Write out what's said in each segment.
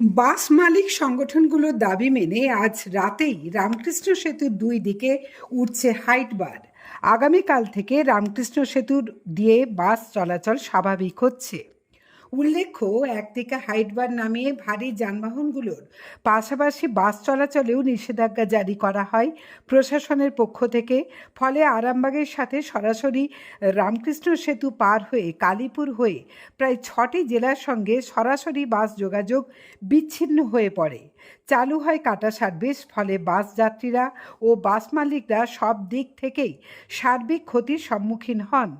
বাস মালিক সংগঠনগুলোর দাবি মেনে আজ রাতেই রামকৃষ্ণ সেতুর দুই দিকে উঠছে হাইট বার আগামীকাল থেকে রামকৃষ্ণ সেতুর দিয়ে বাস চলাচল স্বাভাবিক হচ্ছে। উল্লেখ্য, একদিকে হাইট বার নামিয়ে ভারী যানবাহনগুলোর পাশাপাশি বাস চলাচলেও নিষেধাজ্ঞা জারি করা হয় প্রশাসনের পক্ষ থেকে। ফলে আরামবাগের সাথে সরাসরি রামকৃষ্ণ সেতু পার হয়ে কালীপুর হয়ে প্রায় ছটি জেলার সঙ্গে সরাসরি বাস যোগাযোগ বিচ্ছিন্ন হয়ে পড়ে। চালু হয় কাটা সার্ভিস, ফলে বাস যাত্রীরা ও বাস মালিকরা সব দিক থেকেই সার্বিক ক্ষতির সম্মুখীন হন।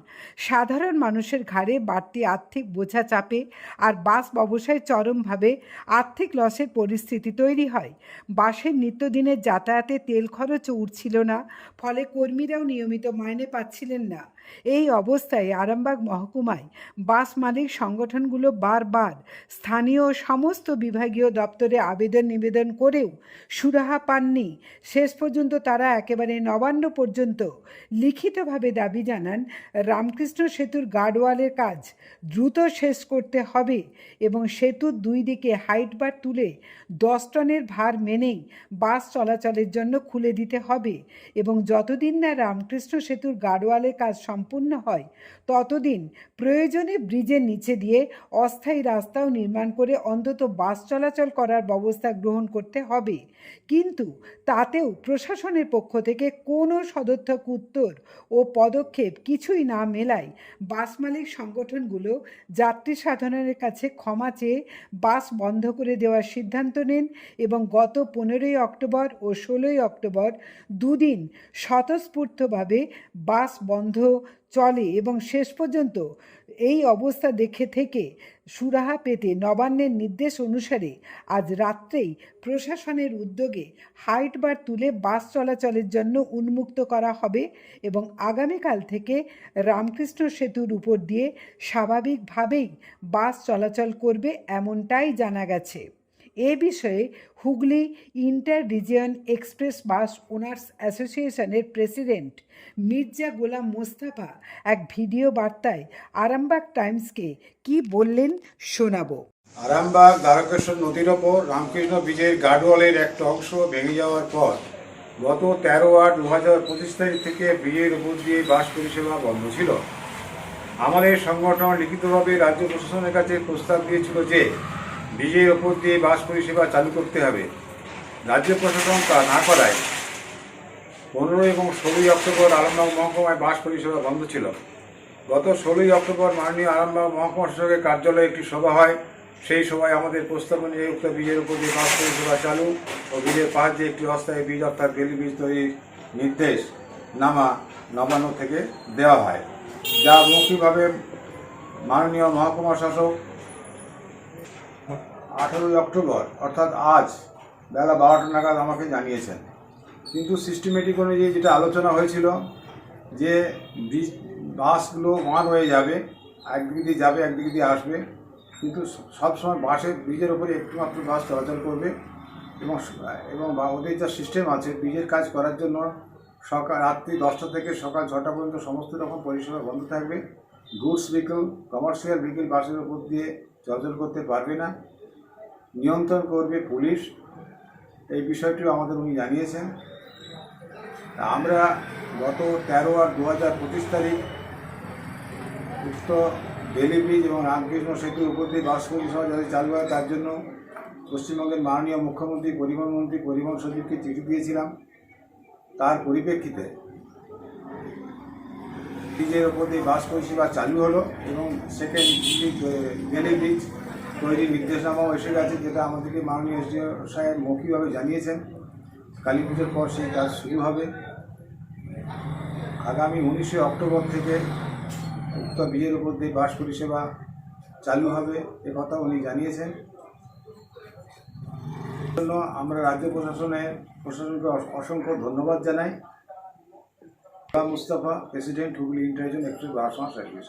সাধারণ মানুষের ঘাড়ে বাড়তি আর্থিক বোঝা চাপে আর বাস ব্যবসায় চরমভাবে আর্থিক লসের পরিস্থিতি তৈরি হয়। বাসের নিত্যদিনের যাতায়াতে তেল খরচও উঠছিল না, ফলে কর্মীরাও নিয়মিত মাইনে পাচ্ছিলেন না। এই অবস্থায় আরামবাগ মহকুমায় বাস মালিক সংগঠনগুলো বারবার স্থানীয় সমস্ত বিভাগীয় দপ্তরে আবেদন নিবেদন করেও সুরাহা পাননি। শেষ পর্যন্ত তারা একেবারে নবান্ন পর্যন্ত লিখিতভাবে দাবি জানান, রামকৃষ্ণ সেতুর গার্ডওয়ালের কাজ দ্রুত শেষ করতে হবে এবং সেতুর দুই দিকে হাইট বার তুলে দশ টনের ভার মেনেই বাস চলাচলের জন্য খুলে দিতে হবে এবং যতদিন না রামকৃষ্ণ সেতুর গার্ডওয়ালের কাজ সম্পূর্ণ হয়। ততদিন প্রয়োজনে ব্রিজের নিচে দিয়ে অস্থায়ী রাস্তাও নির্মাণ করে অন্তত বাস চলাচল করার ব্যবস্থা গ্রহণ করতে হবে। কিন্তু তাতেও প্রশাসনের পক্ষ থেকে কোনো সদর্থক উত্তর ও পদক্ষেপ কিছুই না মেলায় বাস মালিক সংগঠনগুলো যাত্রী সাধারণের কাছে ক্ষমা চেয়ে বাস বন্ধ করে দেওয়ার সিদ্ধান্ত নেন এবং গত পনেরোই অক্টোবর ও ষোলোই অক্টোবর দুদিন স্বতঃস্ফূর্তভাবে বাস বন্ধ চলে এবং শেষ পর্যন্ত এই অবস্থা দেখে থেকে সুরাহা পেতে নবান্নের নির্দেশ অনুসারে আজ রাত্রেই প্রশাসনের উদ্যোগে হাইট বার তুলে বাস চলাচলের জন্য উন্মুক্ত করা হবে এবং আগামীকাল থেকে রামকৃষ্ণ সেতুর উপর দিয়ে স্বাভাবিকভাবেই বাস চলাচল করবে এমনটাই জানা গেছে। এ বিষয়ে Hooghly inter region express bus owners অ্যাসোসিয়েশনের প্রেসিডেন্ট মির্জা গোলাম মোস্তাফা এক ভিডিও বার্তায় আরামবাগ টাইমসকে কি বললেন শোনাবো। আরামবাগ দ্বারকেশ্বর নদীর ওপর রামকৃষ্ণ ব্রিজের গার্ডওয়ালের একটা অংশ ভেঙে যাওয়ার পর গত তেরো আট দু হাজার পঁচিশ তারিখ থেকে ব্রিজের উপর দিয়ে বাস পরিষেবা বন্ধ ছিল। আমাদের সংগঠন লিখিতভাবে রাজ্য প্রশাসনের কাছে প্রস্তাব দিয়েছিল যে ব্রিজের ওপর দিয়ে বাস পরিষেবা চালু করতে হবে। রাজ্য প্রশাসন তা না করায়। পনেরো এবং ষোলোই অক্টোবর আরামবাগ মহকুমায় বাস পরিষেবা বন্ধ ছিল। গত ষোলোই অক্টোবর মাননীয় আরামবাগ মহকুমা শাসকের কার্যালয়ে একটি সভা হয়। সেই সময় আমাদের প্রস্তাব অনুযায়ী উক্ত বীজের উপর দিয়ে বাস পরিষেবা চালু ও বীজের পাহাড় দিয়ে একটি অস্থায়ী বীজ অর্থাৎ বেলি বীজ তৈরির নির্দেশ নামা নবান্ন থেকে দেওয়া হয়। যা মৌখিকভাবে মাননীয় মহকুমা শাসক আঠারোই অক্টোবর, অর্থাৎ আজ, বেলা বারোটা নাগাদ আমাকে জানিয়েছেন। কিন্তু সিস্টেমেটিক অনুযায়ী যেটা আলোচনা হয়েছিল, যে ব্রিজ বাসগুলো ওয়ান হয়ে যাবে, একদিকে দিয়ে যাবে, একদিকে দিয়ে আসবে, কিন্তু সবসময় বাসের, ব্রিজের ওপরে একটুমাত্র বাস চলাচল করবে এবং এবং ওদের যা সিস্টেম আছে, ব্রিজের কাজ করার জন্য সকাল রাত্রি দশটা থেকে সকাল ছটা পর্যন্ত সমস্ত রকম পরিষেবা বন্ধ থাকবে। গুডস ভেহিকেল কমার্শিয়াল ভেহিকেল বাসের উপর দিয়ে চলাচল করতে পারবে না। নিয়ন্ত্রণ করবে পুলিশ। এই বিষয়টিও আমাদের উনি জানিয়েছেন। আমরা গত তেরো আর দু হাজার পঁচিশ তারিখ উক্ত বেলি ব্রিজ এবং রামকৃষ্ণ সেতুর উপর দিয়ে বাস পরিষেবা যাতে চালু হয়, তার জন্য পশ্চিমবঙ্গের মাননীয় মুখ্যমন্ত্রী, পরিবহন মন্ত্রী, পরিবহন সচিবকে চিঠি দিয়েছিলাম। তার পরিপ্রেক্ষিতে ব্রিজের ওপর দিয়ে বাস পরিষেবা চালু হলো এবং সেকেন্ড বেলি ব্রিজ তৈরির নির্দেশনামাও এসে গেছে যেটা আমাদেরকে মাননীয় এসডিও সাহেব মৌখিকভাবে জানিয়েছেন। কালী পুজোর পর সেই কাজ শুরু হবে। আগামী উনিশে অক্টোবর থেকে উক্ত বিয়ের উপর দিয়ে বাস পরিষেবা চালু হবে এ কথা উনি জানিয়েছেন। জন্য আমরা রাজ্য প্রশাসনের প্রশাসনকে অসংখ্য ধন্যবাদ জানাই। Mustafa, president Hooghly interzone express bus service